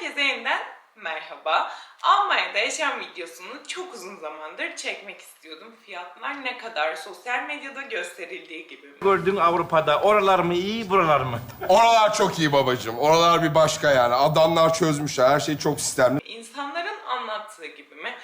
Herkese yeniden merhaba. Almanya'da yaşam videosunu çok uzun zamandır çekmek istiyordum. Fiyatlar ne kadar sosyal medyada gösterildiği gibi. mi? Gördüğün Avrupa'da oralar mı iyi, buralar mı? Oralar çok iyi babacığım. Oralar bir başka yani. Adamlar çözmüşler. Her şey çok sistemli. İnsanların anlattığı gibi mi?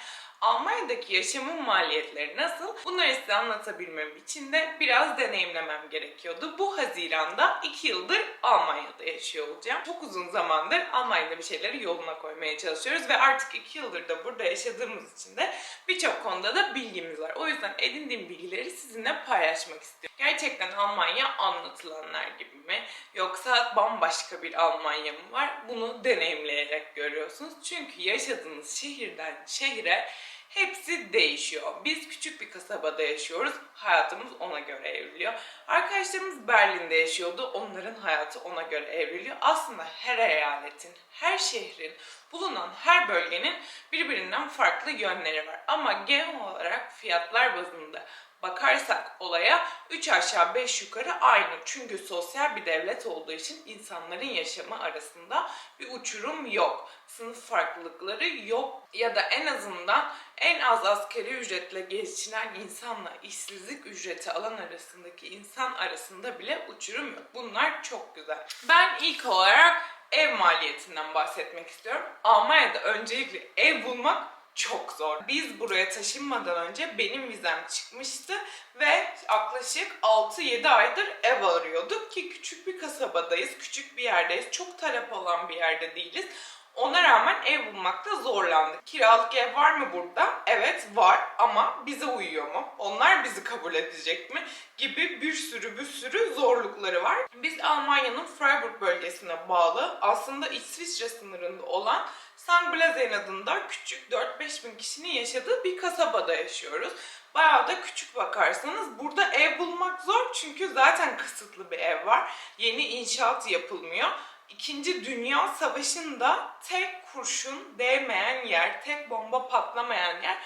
Almanya'daki yaşamın maliyetleri nasıl? Bunları size anlatabilmem için de biraz deneyimlemem gerekiyordu. Bu Haziran'da 2 yıldır Almanya'da yaşıyor olacağım. Çok uzun zamandır Almanya'da bir şeyleri yoluna koymaya çalışıyoruz ve artık 2 yıldır da burada yaşadığımız için de birçok konuda da bilgimiz var. O yüzden edindiğim bilgileri sizinle paylaşmak istiyorum. Gerçekten Almanya anlatılanlar gibi mi? Yoksa bambaşka bir Almanya mı var? Bunu deneyimleyerek görüyorsunuz. Çünkü yaşadığınız şehirden şehre hepsi değişiyor. Biz küçük bir kasabada yaşıyoruz. Hayatımız ona göre evriliyor. Arkadaşlarımız Berlin'de yaşıyordu. Onların hayatı ona göre evriliyor. Aslında her eyaletin, her şehrin, bulunan her bölgenin birbirinden farklı yönleri var. Ama genel olarak fiyatlar bazında bakarsak olaya 3 aşağı 5 yukarı aynı. Çünkü sosyal bir devlet olduğu için insanların yaşamı arasında bir uçurum yok. Sınıf farklılıkları yok ya da en azından en az askeri ücretle geçinen insanla işsizlik ücreti alan arasındaki insan arasında bile uçurum yok. Bunlar çok güzel. Ben ilk olarak ev maliyetinden bahsetmek istiyorum. Almanya'da öncelikle ev bulmak çok zor. Biz buraya taşınmadan önce benim vizem çıkmıştı ve yaklaşık 6-7 aydır ev arıyorduk ki küçük bir kasabadayız, küçük bir yerdeyiz, çok talep olan bir yerde değiliz. Ona rağmen ev bulmakta zorlandık. Kiralık ev var mı burada? Evet var ama bize uyuyor mu? Onlar bizi kabul edecek mi? Gibi bir sürü bir sürü zorlukları var. Biz Almanya'nın Freiburg bölgesine bağlı aslında İsviçre sınırında olan St. Blazen adında küçük 4-5 bin kişinin yaşadığı bir kasabada yaşıyoruz. Bayağı da küçük bakarsanız burada ev bulmak zor çünkü zaten kısıtlı bir ev var. Yeni inşaat yapılmıyor. İkinci Dünya Savaşı'nda tek kurşun değmeyen yer, tek bomba patlamayan yer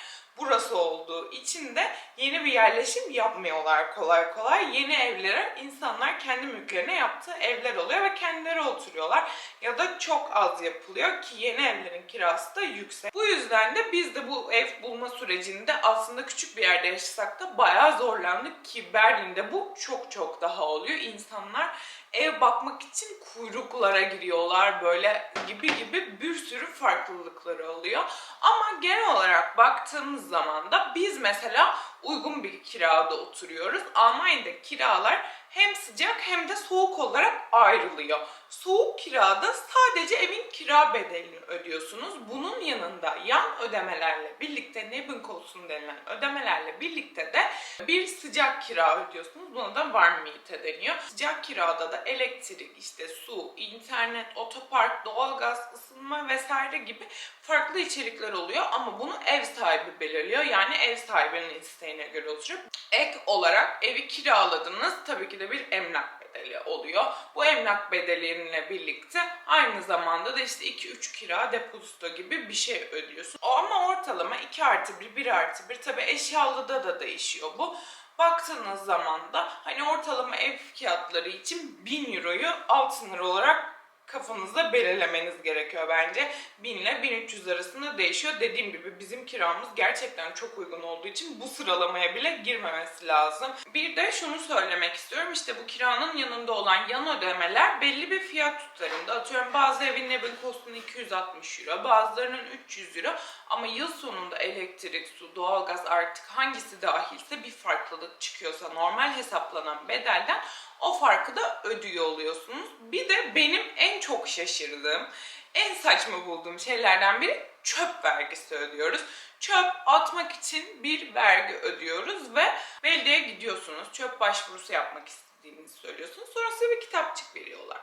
burası olduğu için de yeni bir yerleşim yapmıyorlar kolay kolay. Yeni evlere insanlar kendi mülklerine yaptığı evler oluyor ve kendileri oturuyorlar. Ya da çok az yapılıyor ki yeni evlerin kirası da yüksek. Bu yüzden de biz de bu ev bulma sürecinde aslında küçük bir yerde yaşasak da bayağı zorlandık ki Berlin'de bu çok çok daha oluyor. İnsanlar ev bakmak için kuyruklara giriyorlar böyle gibi gibi bir sürü farklılıkları oluyor. Ama genel olarak baktığımız zaman da biz mesela uygun bir kirada oturuyoruz. Almanya'da kiralar hem sıcak hem de soğuk olarak ayrılıyor. Soğuk kirada sadece evin kira bedelini ödüyorsunuz. Bunun yanında yan ödemelerle birlikte Nebenkosten denilen ödemelerle birlikte de bir sıcak kira ödüyorsunuz. Buna da Warmmiete deniyor. Sıcak kirada da elektrik, işte su, internet, otopark, doğalgaz, ısınma vesaire gibi farklı içerikler oluyor ama bunu ev sahibi belirliyor. Yani ev sahibinin isteğine göre oluşuyor. Ek olarak evi kiraladınız. Tabii ki de bir emlak bedeli oluyor. Bu emlak bedeliyle birlikte aynı zamanda da işte 2-3 kira depozito gibi bir şey ödüyorsun. Ama ortalama 2 artı 1, 1 artı 1 tabii eşyalıda da değişiyor bu. Baktığınız zaman da hani ortalama ev fiyatları için 1000 euroyu alt sınır olarak kafanızda belirlemeniz gerekiyor bence. 1000 ile 1300 arasında değişiyor. Dediğim gibi bizim kiramız gerçekten çok uygun olduğu için bu sıralamaya bile girmemesi lazım. Bir de şunu söylemek istiyorum. İşte bu kiranın yanında olan yan ödemeler belli bir fiyat tutarında. Atıyorum bazı evin Nebenkosten'u 260 euro, bazılarının 300 euro. Ama yıl sonunda elektrik, su, doğalgaz artık hangisi dahilse bir farklılık çıkıyorsa normal hesaplanan bedelden o farkı da ödüyor oluyorsunuz. Bir de benim en çok şaşırdığım, en saçma bulduğum şeylerden biri çöp vergisi ödüyoruz. Çöp atmak için bir vergi ödüyoruz ve belediyeye gidiyorsunuz. Çöp başvurusu yapmak istediğinizi söylüyorsunuz. Sonra size bir kitapçık veriyorlar.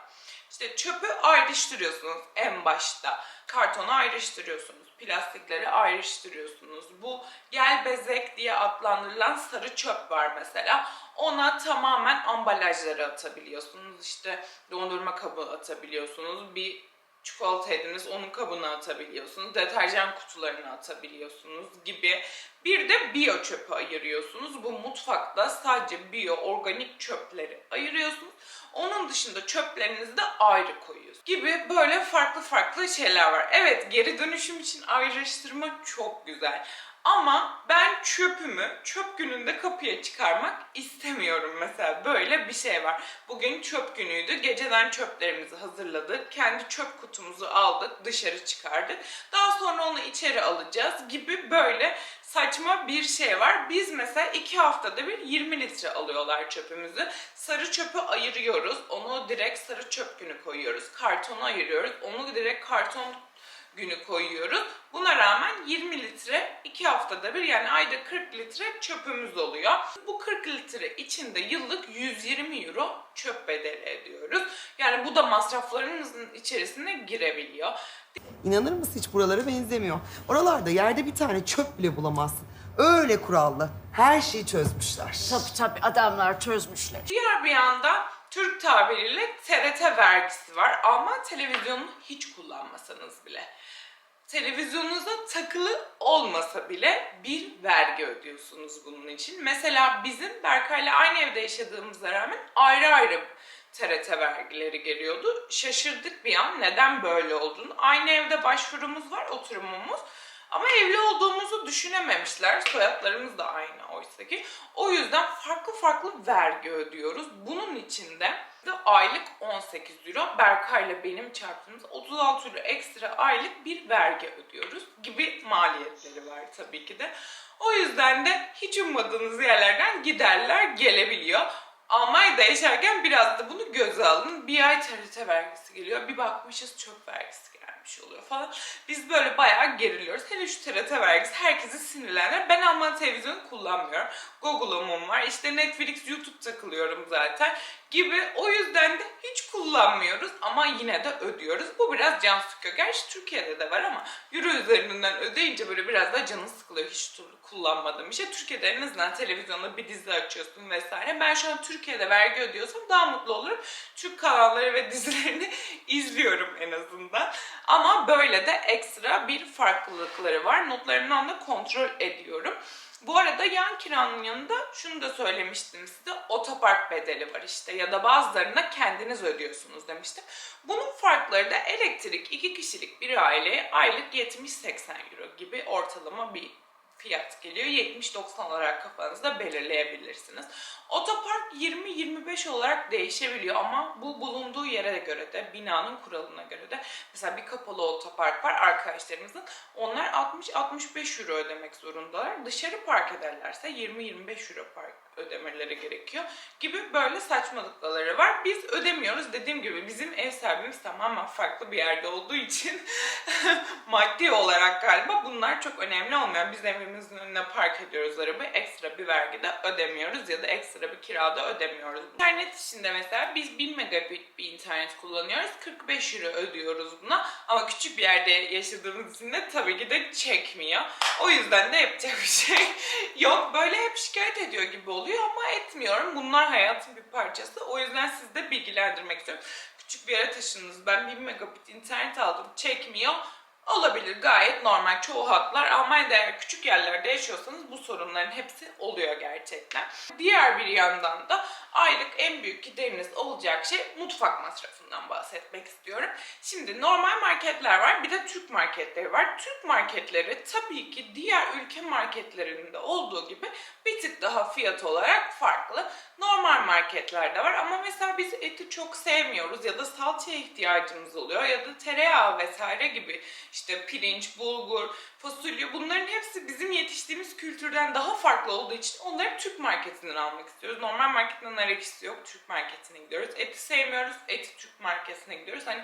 İşte çöpü ayrıştırıyorsunuz en başta. Kartonu ayrıştırıyorsunuz. Plastikleri ayrıştırıyorsunuz. Bu gel bezek diye adlandırılan sarı çöp var mesela. Ona tamamen ambalajları atabiliyorsunuz. İşte dondurma kabı atabiliyorsunuz. Bir çikolata yediniz onun kabına atabiliyorsunuz. Deterjan kutularına atabiliyorsunuz gibi. Bir de biyo çöpü ayırıyorsunuz. Bu mutfakta sadece biyo organik çöpleri ayırıyorsunuz. Onun dışında çöplerinizi de ayrı koyuyorsunuz. Gibi böyle farklı farklı şeyler var. Evet geri dönüşüm için ayrıştırma çok güzel. Ama ben çöpümü çöp gününde kapıya çıkarmak istemiyorum mesela. Böyle bir şey var. Bugün çöp günüydü. Geceden çöplerimizi hazırladık. Kendi çöp kutumuzu aldık. Dışarı çıkardık. Daha sonra onu içeri alacağız gibi böyle saçma bir şey var. Biz mesela iki haftada bir 20 litre alıyorlar çöpümüzü. Sarı çöpü ayırıyoruz. Onu direkt sarı çöp günü koyuyoruz. Kartonu ayırıyoruz. Onu direkt karton günü koyuyoruz. Buna rağmen 20 litre 2 haftada bir yani ayda 40 litre çöpümüz oluyor. Bu 40 litre içinde yıllık 120 euro çöp bedeli ediyoruz. Yani bu da masraflarımızın içerisine girebiliyor. İnanır mısın hiç buralara benzemiyor. Oralarda yerde bir tane çöp bile bulamazsın. Öyle kurallı. Her şeyi çözmüşler. Tabii tabii adamlar çözmüşler. Diğer bir yandan Türk tabiriyle TRT vergisi var ama televizyonunu hiç kullanmasanız bile. Televizyonunuza takılı olmasa bile bir vergi ödüyorsunuz bunun için. Mesela bizim Berkay'la aynı evde yaşadığımıza rağmen ayrı ayrı TRT vergileri geliyordu. Şaşırdık bir an neden böyle olduğunu. Aynı evde başvurumuz var, oturumumuz. Ama evli olduğumuzu düşünememişler. Soyadlarımız da aynı oysa ki. O yüzden farklı farklı vergi ödüyoruz. Bunun içinde de aylık 18 euro. Berkay'la benim çarptığımız 36 euro ekstra aylık bir vergi ödüyoruz gibi maliyetleri var tabii ki de. O yüzden de hiç ummadığınız yerlerden giderler gelebiliyor. Almanya'da yaşarken biraz da bunu göze alın. Bir ay TRT vergisi geliyor. Bir bakmışız çöp vergisi gelmiş oluyor falan. Biz böyle bayağı geriliyoruz. Hele şu TRT vergisi herkesi sinirlenir. Ben Alman televizyonu kullanmıyorum. Google'um var. İşte Netflix, YouTube takılıyorum zaten gibi. O yüzden de hiç kullanmıyoruz ama yine de ödüyoruz. Bu biraz can sıkıyor. Gerçi Türkiye'de de var ama euro üzerinden ödeyince böyle biraz da canı sıkılıyor. Hiç kullanmadığım bir şey. Türkiye'de en azından televizyonda bir dizi açıyorsun vesaire. Ben şu an Türkiye'de vergi ödüyorsam daha mutlu olurum. Türk kanalları ve dizilerini izliyorum en azından. Ama böyle de ekstra bir farklılıkları var. Notlarımdan da kontrol ediyorum. Bu arada yan kiranın yanında şunu da söylemiştim size otopark bedeli var işte ya da bazılarına kendiniz ödüyorsunuz demiştim. Bunun farkları da elektrik iki kişilik bir aileye aylık 70-80 euro gibi ortalama bir fiyat geliyor. 70-90 olarak kafanızda belirleyebilirsiniz. Otopark 20-25 olarak değişebiliyor ama bu bulunduğu yere göre de binanın kuralına göre de mesela bir kapalı otopark var arkadaşlarımızın onlar 60-65 euro ödemek zorundalar. Dışarı park ederlerse 20-25 euro park ödemeleri gerekiyor gibi böyle saçmalıkları var. Biz ödemiyoruz. Dediğim gibi bizim ev sahibimiz tamamen farklı bir yerde olduğu için maddi olarak galiba bunlar çok önemli olmuyor. Biz evimizin önüne park ediyoruz arabayı. Ekstra bir vergi de ödemiyoruz ya da ekstra bir kirada ödemiyoruz. İnternet işinde mesela biz 1 megabit bir internet kullanıyoruz. 45 euro ödüyoruz buna. Ama küçük bir yerde yaşadığımız için de tabii ki de çekmiyor. O yüzden de yapacak bir şey yok. Böyle hep şikayet ediyor gibi oluyor ama etmiyorum. Bunlar hayatın bir parçası. O yüzden sizi de bilgilendirmek istiyorum. Küçük bir yere taşındınız. Ben 1 megabit internet aldım. Çekmiyor. Olabilir gayet normal. Çoğu hatlar Almanya'da eğer küçük yerlerde yaşıyorsanız bu sorunların hepsi oluyor gerçekten. Diğer bir yandan da aylık en büyük gideriniz olacak şey mutfak masrafından bahsetmek istiyorum. Şimdi normal marketler var bir de Türk marketleri var. Türk marketleri tabii ki diğer ülke marketlerinde olduğu gibi bir tık daha fiyat olarak farklı. Normal marketlerde var ama mesela biz eti çok sevmiyoruz ya da salçaya ihtiyacımız oluyor ya da tereyağı vesaire gibi işte pirinç, bulgur, fasulye bunların hepsi bizim yetiştiğimiz kültürden daha farklı olduğu için onları Türk marketinden almak istiyoruz. Normal marketten alakası yok. Türk marketine gidiyoruz. Eti sevmiyoruz. Eti Türk marketine gidiyoruz. Hani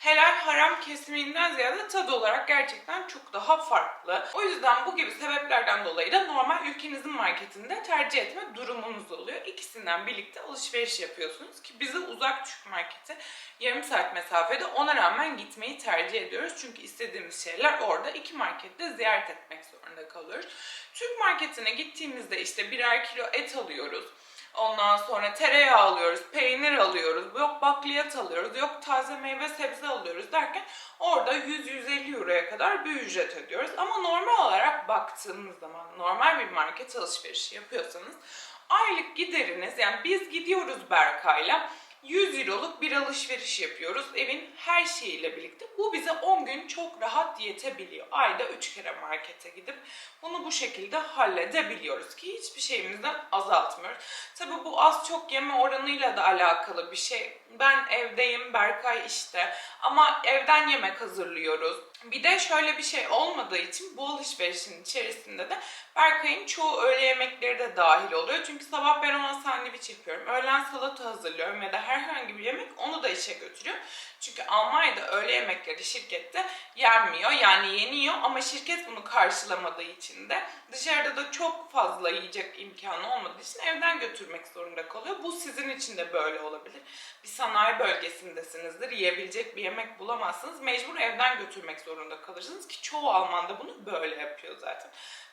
helal haram kesiminden ziyade tadı olarak gerçekten çok daha farklı. O yüzden bu gibi sebeplerden dolayı da normal ülkenizin marketinde tercih etme durumunuz oluyor. İkisinden birlikte alışveriş yapıyorsunuz ki bize uzak Türk marketi yarım saat mesafede ona rağmen gitmeyi tercih ediyoruz. Çünkü istediğimiz şeyler orada iki markette ziyaret etmek zorunda kalıyoruz. Türk marketine gittiğimizde işte birer kilo et alıyoruz. Ondan sonra tereyağı alıyoruz, peynir alıyoruz, yok bakliyat alıyoruz, yok taze meyve sebze alıyoruz derken orada 100-150 euroya kadar bir ücret ödüyoruz. Ama normal olarak baktığımız zaman normal bir market alışverişi yapıyorsanız aylık gideriniz yani biz gidiyoruz Berkay'la 100 euroluk bir alışveriş yapıyoruz evin her şeyiyle birlikte. Bu bize 10 gün çok rahat yetebiliyor. Ayda 3 kere markete gidip bunu bu şekilde halledebiliyoruz ki hiçbir şeyimizden azaltmıyoruz. Tabii bu az çok yeme oranıyla da alakalı bir şey. Ben evdeyim, Berkay işte ama evden yemek hazırlıyoruz. Bir de şöyle bir şey olmadığı için bu alışverişin içerisinde de Berkay'ın çoğu öğle yemekleri de dahil oluyor. Çünkü sabah ben ona sandviç yapıyorum. Öğlen salata hazırlıyorum ya da herhangi bir yemek onu da işe götürüyorum. Çünkü Almanya'da öğle yemekleri şirkette yenmiyor. Yani yeniyor ama şirket bunu karşılamadığı için de dışarıda da çok fazla yiyecek imkanı olmadığı için evden götürmek zorunda kalıyor. Bu sizin için de böyle olabilir. Bir sanayi bölgesindesinizdir. Yiyebilecek bir yemek bulamazsınız. Mecbur evden götürmek zorunda kalırsınız ki çoğu Alman da bunu böyle yapıyor zaten.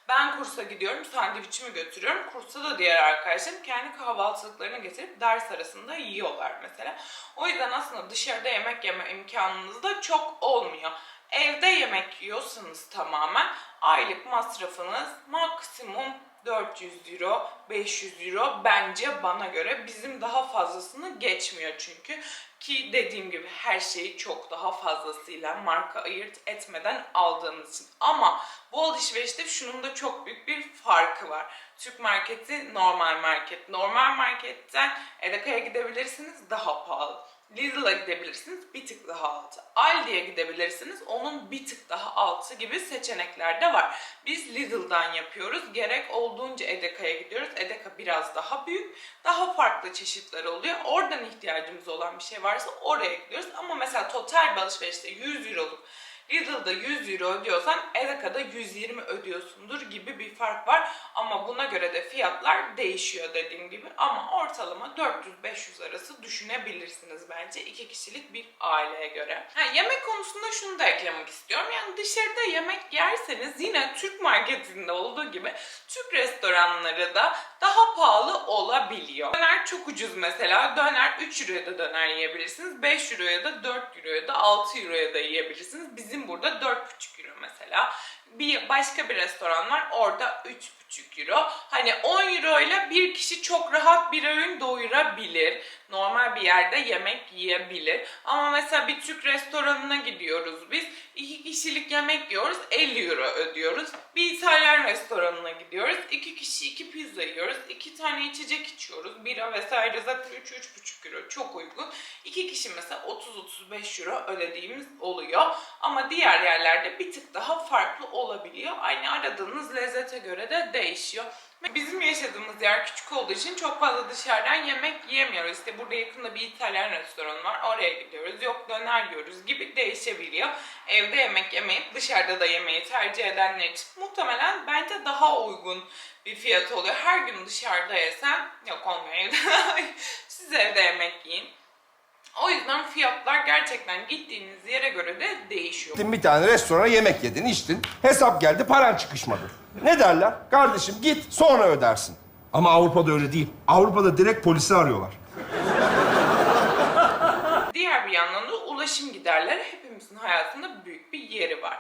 Ben kursa gidiyorum, sandviçimi götürüyorum. Kursta da diğer arkadaşlarım kendi kahvaltılıklarını getirip ders arasında yiyorlar mesela. O yüzden aslında dışarıda yemek yeme imkanınız da çok olmuyor. Evde yemek yiyorsanız tamamen aylık masrafınız maksimum 400 euro, 500 euro bence bana göre bizim daha fazlasını geçmiyor çünkü. Ki dediğim gibi her şeyi çok daha fazlasıyla marka ayırt etmeden aldığınız için. Ama bu alışverişte şunun da çok büyük bir farkı var. Türk marketi normal market. Normal marketten Edeka'ya gidebilirsiniz daha pahalı. Lidl'a gidebilirsiniz bir tık daha altı. Aldi'ye gidebilirsiniz onun bir tık daha altı gibi seçenekler de var. Biz Lidl'dan yapıyoruz. Gerek olduğunca Edeka'ya gidiyoruz. Edeka biraz daha büyük. Daha farklı çeşitleri oluyor. Oradan ihtiyacımız olan bir şey varsa oraya gidiyoruz. Ama mesela total bir alışverişte 100 euroluk Lidl'da 100 euro ödüyorsan Edeka'da 120 ödüyorsundur gibi bir fark var. Ama buna göre de fiyatlar değişiyor dediğim gibi. Ama ortalama 400-500 arası düşünebilirsiniz bence iki kişilik bir aileye göre. Ha, yemek konusunda şunu da eklemek istiyorum. Yani dışarıda yemek yerseniz yine Türk marketinde olduğu gibi Türk restoranları da daha pahalı olabiliyor. Döner çok ucuz mesela. Döner 3 euroya da döner yiyebilirsiniz. 5 euroya da 4 euroya da 6 euroya da yiyebilirsiniz. Bizim burada 4,5 euro mesela. Bir başka bir restoran var. Orada 3,5 euro. Hani 10 euro ile bir kişi çok rahat bir öğün doyurabilir. Normal bir yerde yemek yiyebilir. Ama mesela bir Türk restoranına gidiyoruz biz. iki kişilik yemek yiyoruz. 50 euro ödüyoruz. Bir İtalyan restoranına gidiyoruz. iki kişi iki pizza yiyoruz. iki tane içecek içiyoruz. Bira vesaire zaten 3-3,5 euro. Çok uygun. İki kişi mesela 30-35 euro ödediğimiz oluyor. Ama diğer yerlerde bir tık daha farklı olabiliyor. Aynı aradığınız lezzete göre de değişiyor. Bizim yaşadığımız yer küçük olduğu için çok fazla dışarıdan yemek yiyemiyoruz. İşte burada yakında bir İtalyan restoranı var. Oraya gidiyoruz. Yok döner yiyoruz gibi değişebiliyor. Evde yemek yemeyip dışarıda da yemeyi tercih edenler için muhtemelen bence daha uygun bir fiyat oluyor. Her gün dışarıda yesen yok olmuyor evde. Siz evde yemek yiyin. O yüzden fiyatlar gerçekten gittiğiniz yere göre de değişiyor. Gittin bir tane restorana yemek yedin, içtin. Hesap geldi, paran çıkışmadı. Ne derler? Kardeşim git, sonra ödersin. Ama Avrupa'da öyle değil. Avrupa'da direkt polisi arıyorlar. Diğer bir yandan da ulaşım giderleri hepimizin hayatında büyük bir yeri var.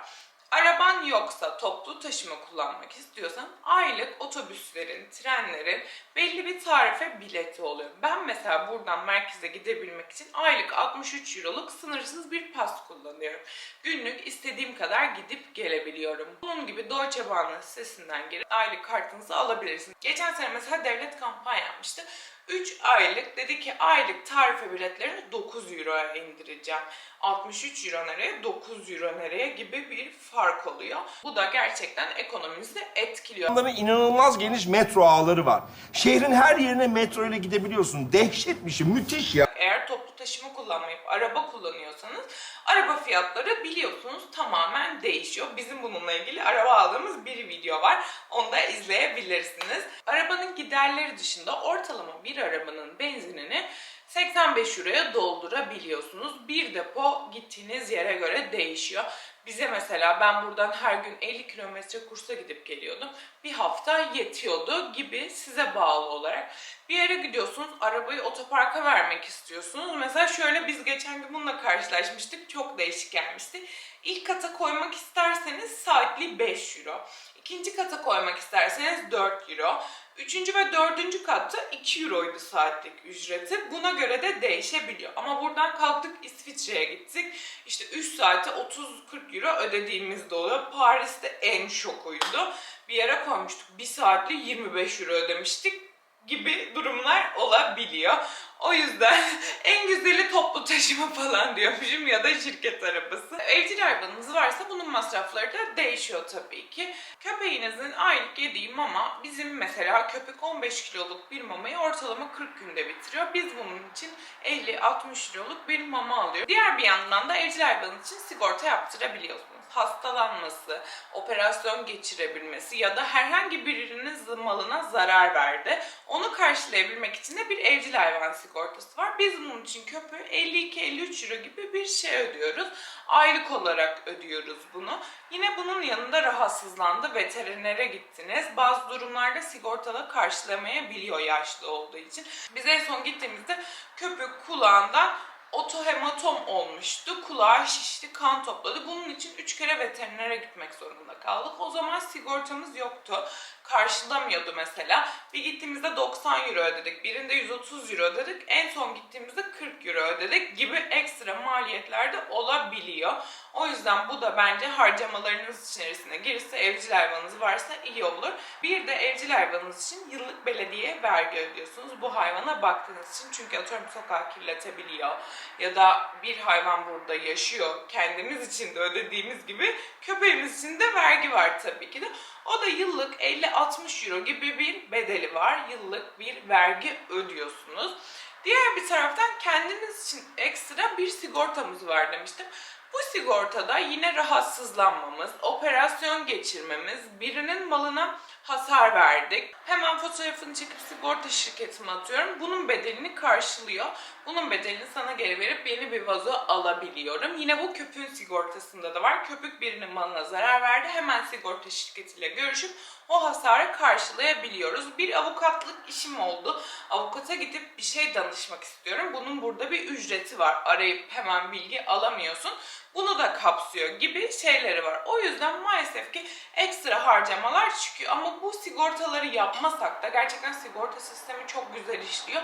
Araban yoksa toplu taşıma kullanmak istiyorsan aylık otobüslerin, trenlerin belli bir tarife bileti oluyor. Ben mesela buradan merkeze gidebilmek için aylık 63 euroluk sınırsız bir pas kullanıyorum. Günlük istediğim kadar gidip gelebiliyorum. Bunun gibi Deutsche Bahn'ın sitesinden girip aylık kartınızı alabilirsiniz. Geçen sene mesela devlet kampanya yapmıştı. 3 aylık dedi ki aylık tarife biletlerini 9 euroya indireceğim. 63 euro nereye 9 euro nereye gibi bir fark oluyor. Bu da gerçekten ekonomimizi etkiliyor. Onların inanılmaz geniş metro ağları var. Şehrin her yerine metro ile gidebiliyorsun. Dehşet bir şey, müthiş ya. Eğer toplu taşıma kullanmayıp araba kullanıyorsanız araba fiyatları biliyorsunuz tamamen değişiyor. Bizim bununla ilgili araba aldığımız bir video var. Onu da izleyebilirsiniz. Arabanın giderleri dışında ortalama bir arabanın benzinini 85 euroya doldurabiliyorsunuz. Bir depo gittiğiniz yere göre değişiyor. Bize mesela ben buradan her gün 50 kilometre kursa gidip geliyordum. Bir hafta yetiyordu gibi size bağlı olarak. Bir yere gidiyorsunuz, arabayı otoparka vermek istiyorsunuz. Mesela şöyle biz geçen gün bununla karşılaşmıştık. Çok değişik gelmişti. İlk kata koymak isterseniz saatli 5 euro. İkinci kata koymak isterseniz 4 euro. Üçüncü ve dördüncü katta 2 euroydu saatlik ücreti. Buna göre de değişebiliyor. Ama buradan kalktık İsviçre'ye gittik. İşte 3 saate 30-40 euro ödediğimiz de oluyor. Paris'te en şokuydu. Bir yere koymuştuk. 1 saatli 25 euro ödemiştik gibi durumlar olabiliyor. O yüzden en güzeli toplu taşıma falan diyormuşum ya da şirket arabası. Evcil hayvanınız varsa bunun masrafları da değişiyor tabii ki. Köpeğinizin aylık yediği mama bizim mesela köpek 15 kiloluk bir mamayı ortalama 40 günde bitiriyor. Biz bunun için 50-60 kiloluk bir mama alıyoruz. Diğer bir yandan da evcil hayvanınız için sigorta yaptırabiliyorsunuz. Hastalanması, operasyon geçirebilmesi ya da herhangi birinin malına zarar verdi. Onu karşılayabilmek için de bir evcil hayvan sigortası var. Biz bunun için köpüğü 52-53 euro gibi bir şey ödüyoruz. Aylık olarak ödüyoruz bunu. Yine bunun yanında rahatsızlandı, veterinere gittiniz. Bazı durumlarda sigortalı karşılamayabiliyor yaşlı olduğu için. Biz en son gittiğimizde köpük kulağından otohematom olmuştu. Kulağı şişti, kan topladı. Bunun için 3 kere veterinere gitmek zorunda kaldık. O zaman sigortamız yoktu. Karşılamıyordu mesela. Bir gittiğimizde 90 euro ödedik. Birinde 130 euro ödedik. En son gittiğimizde 40 euro ödedik gibi ekstra maliyetler de olabiliyor. O yüzden bu da bence harcamalarınız içerisine girirse evcil hayvanınız varsa iyi olur. Bir de evcil hayvanınız için yıllık belediye vergi ödüyorsunuz. Bu hayvana baktığınız için çünkü atıyorum sokağı kirletebiliyor ya da bir hayvan burada yaşıyor. Kendimiz için de ödediğimiz gibi köpeğimiz için de vergi var tabii ki de. O da yıllık 50-60 euro gibi bir bedeli var. Yıllık bir vergi ödüyorsunuz. Diğer bir taraftan kendiniz için ekstra bir sigortamız var demiştim. Bu sigortada yine rahatsızlanmamız, operasyon geçirmemiz, birinin malına hasar verdik. Hemen fotoğrafını çekip sigorta şirketime atıyorum. Bunun bedelini karşılıyor. Bunun bedelini sana geri verip yeni bir vazo alabiliyorum. Yine bu köpüğün sigortasında da var. Köpük birinin malına zarar verdi. Hemen sigorta şirketiyle görüşüp o hasarı karşılayabiliyoruz. Bir avukatlık işim oldu. Avukata gidip bir şey danışmak istiyorum. Bunun burada bir ücreti var. Arayıp hemen bilgi alamıyorsun. Bunu da kapsıyor gibi şeyleri var. O yüzden maalesef ki ekstra harcamalar çıkıyor. Ama bu sigortaları yapmasak da gerçekten sigorta sistemi çok güzel işliyor.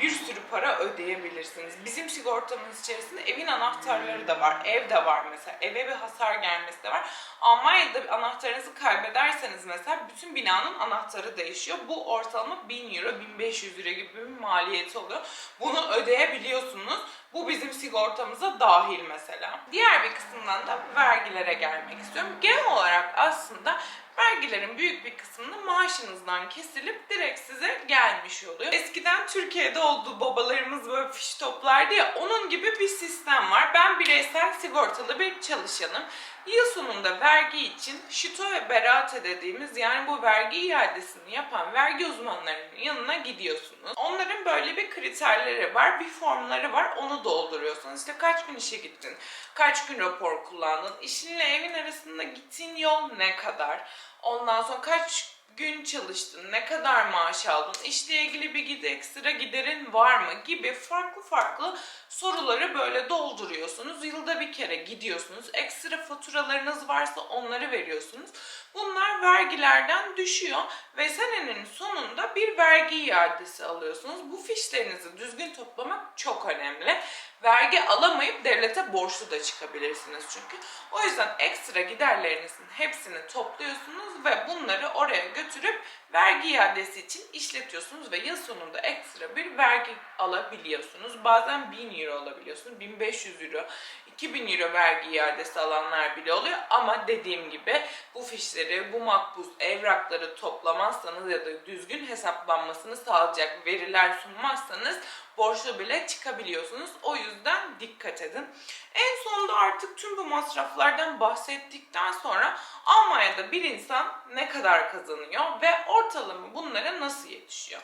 Bir sürü para ödeyebilirsiniz. Bizim sigortamız içerisinde evin anahtarları da var. Ev de var mesela. Eve bir hasar gelmesi de var. Almanya'da anahtarınızı kaybederseniz mesela bütün binanın anahtarı değişiyor. Bu ortalama 1000 euro, 1500 euro gibi bir maliyeti oluyor. Bunu ödeyebiliyorsunuz. Bu bizim sigortamıza dahil mesela. Diğer bir kısımdan da vergilere gelmek istiyorum. Genel olarak aslında vergilerin büyük bir kısmını maaşınızdan kesilip direkt size gelmiş oluyor. Eskiden Türkiye'de olduğu babalarımız böyle fiş toplardı ya onun gibi bir sistem var. Ben bireysel sigortalı bir çalışanım. Yıl sonunda vergi için şito ve berate dediğimiz yani bu vergi iadesini yapan vergi uzmanlarının yanına gidiyorsunuz. Onların böyle bir kriterleri var, bir formları var. Onu dolduruyorsunuz. İşte kaç gün işe gittin, kaç gün rapor kullandın, işinle evin arasında gittiğin yol ne kadar, ondan sonra kaç gün çalıştın, ne kadar maaş aldın, işle ilgili bir gide ekstra giderin var mı gibi farklı farklı soruları böyle dolduruyorsunuz. Yılda bir kere gidiyorsunuz. Ekstra faturalarınız varsa onları veriyorsunuz. Bunlar vergilerden düşüyor ve senenin sonunda bir vergi iadesi alıyorsunuz. Bu fişlerinizi düzgün toplamak çok önemli. Vergi alamayıp devlete borçlu da çıkabilirsiniz çünkü. O yüzden ekstra giderlerinizin hepsini topluyorsunuz ve bunları oraya götürüp vergi iadesi için işletiyorsunuz ve yıl sonunda ekstra bir vergi alabiliyorsunuz. Bazen 1000 euro alabiliyorsunuz, 1500 euro, 2000 euro vergi iadesi alanlar bile oluyor. Ama dediğim gibi bu fişleri, bu makbuz evrakları toplamazsanız ya da düzgün hesaplanmasını sağlayacak veriler sunmazsanız borçlu bile çıkabiliyorsunuz. O yüzden dikkat edin. En sonunda artık tüm bu masraflardan bahsettikten sonra Almanya'da bir insan ne kadar kazanıyor ve ortalama bunlara nasıl yetişiyor?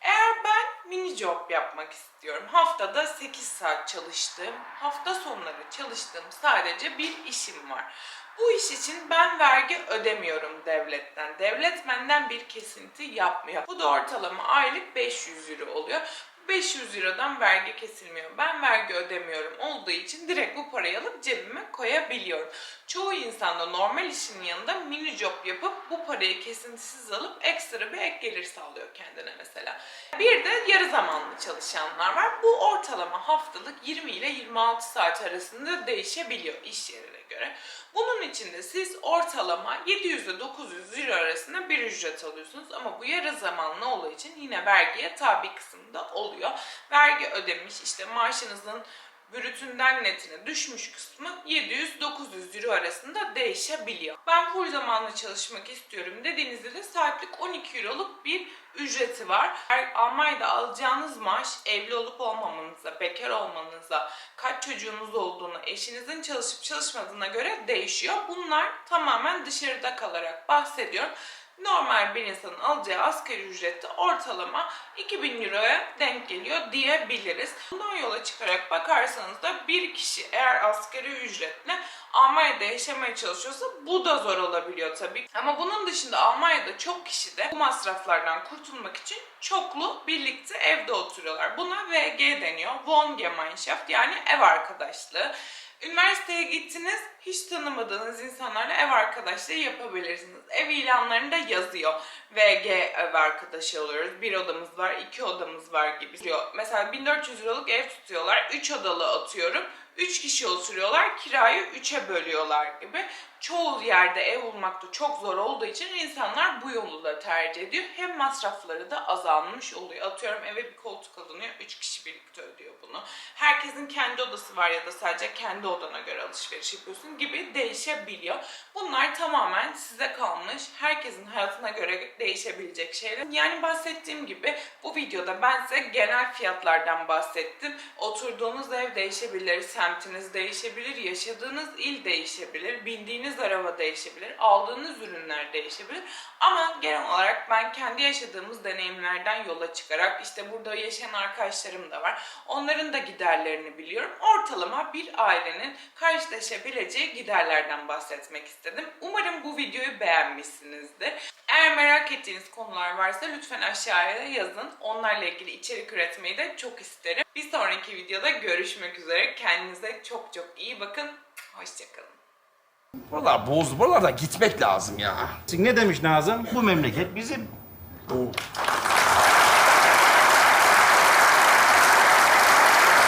Eğer ben mini job yapmak istiyorum, haftada 8 saat çalıştığım, hafta sonları çalıştığım sadece bir işim var. Bu iş için ben vergi ödemiyorum devletten. Devlet benden bir kesinti yapmıyor. Bu da ortalama aylık 500 euro oluyor. 500 Euro'dan vergi kesilmiyor. Ben vergi ödemiyorum olduğu için direkt bu parayı alıp cebime koyabiliyorum. Çoğu insan da normal işinin yanında mini job yapıp bu parayı kesintisiz alıp ekstra bir ek gelir sağlıyor kendine mesela. Bir de yarı zamanlı çalışanlar var. Bu ortalama haftalık 20 ile 26 saat arasında değişebiliyor iş yerine göre. Bunun için de siz ortalama 700 ile 900 euro arasında bir ücret alıyorsunuz ama bu yarı zamanlı olduğu için yine vergiye tabi kısımda oluyor. Vergi ödemiş işte maaşınızın brütünden netine düşmüş kısmı 700-900 euro arasında değişebiliyor. Ben full zamanlı çalışmak istiyorum dediğinizde de saatlik 12 euroluk bir ücreti var. Eğer Almanya'da alacağınız maaş evli olup olmamanıza, bekar olmanıza, kaç çocuğunuz olduğunu, eşinizin çalışıp çalışmadığına göre değişiyor. Bunlar tamamen dışarıda kalarak bahsediyorum. Normal bir insanın alacağı asgari ücrette ortalama 2000 euroya denk geliyor diyebiliriz. Bundan yola çıkarak bakarsanız da bir kişi eğer asgari ücretle Almanya'da yaşamaya çalışıyorsa bu da zor olabiliyor tabii. Ama bunun dışında Almanya'da çok kişi de bu masraflardan kurtulmak için çoklu birlikte evde oturuyorlar. Buna VG deniyor. Wohngemeinschaft yani ev arkadaşlığı. Üniversiteye gittiniz, hiç tanımadığınız insanlarla ev arkadaşlığı yapabilirsiniz. Ev ilanlarında yazıyor. VG ev arkadaşı oluyoruz. Bir odamız var, iki odamız var gibi. diyor. Mesela 1400 liralık ev tutuyorlar. 3 odalı atıyorum. 3 kişi oturuyorlar, kirayı 3'e bölüyorlar gibi. Çoğu yerde ev bulmakta çok zor olduğu için insanlar bu yolu da tercih ediyor. Hem masrafları da azalmış oluyor. Atıyorum eve bir koltuk alınıyor, 3 kişi birlikte ödüyor bunu. Herkesin kendi odası var ya da sadece kendi odana göre alışveriş yapıyorsun gibi değişebiliyor. Bunlar tamamen size kalmış, herkesin hayatına göre değişebilecek şeyler. Yani bahsettiğim gibi bu videoda ben size genel fiyatlardan bahsettim. Oturduğunuz ev değişebilir, semtiniz değişebilir, yaşadığınız il değişebilir, bindiğiniz araba değişebilir, aldığınız ürünler değişebilir. Ama genel olarak ben kendi yaşadığımız deneyimlerden yola çıkarak işte burada yaşayan arkadaşlarım da var. Onların da giderlerini biliyorum. Ortalama bir ailenin karşılaşabileceği giderlerden bahsetmek istedim. Umarım bu videoyu beğenmişsinizdir. Eğer merak ettiğiniz konular varsa lütfen aşağıya yazın. Onlarla ilgili içerik üretmeyi de çok isterim. Bir sonraki videoda görüşmek üzere. Kendinize çok çok iyi bakın. Hoşçakalın. Buralar bozdu. Buralarda gitmek lazım ya. Ne demiş Nazım? Bu memleket bizim.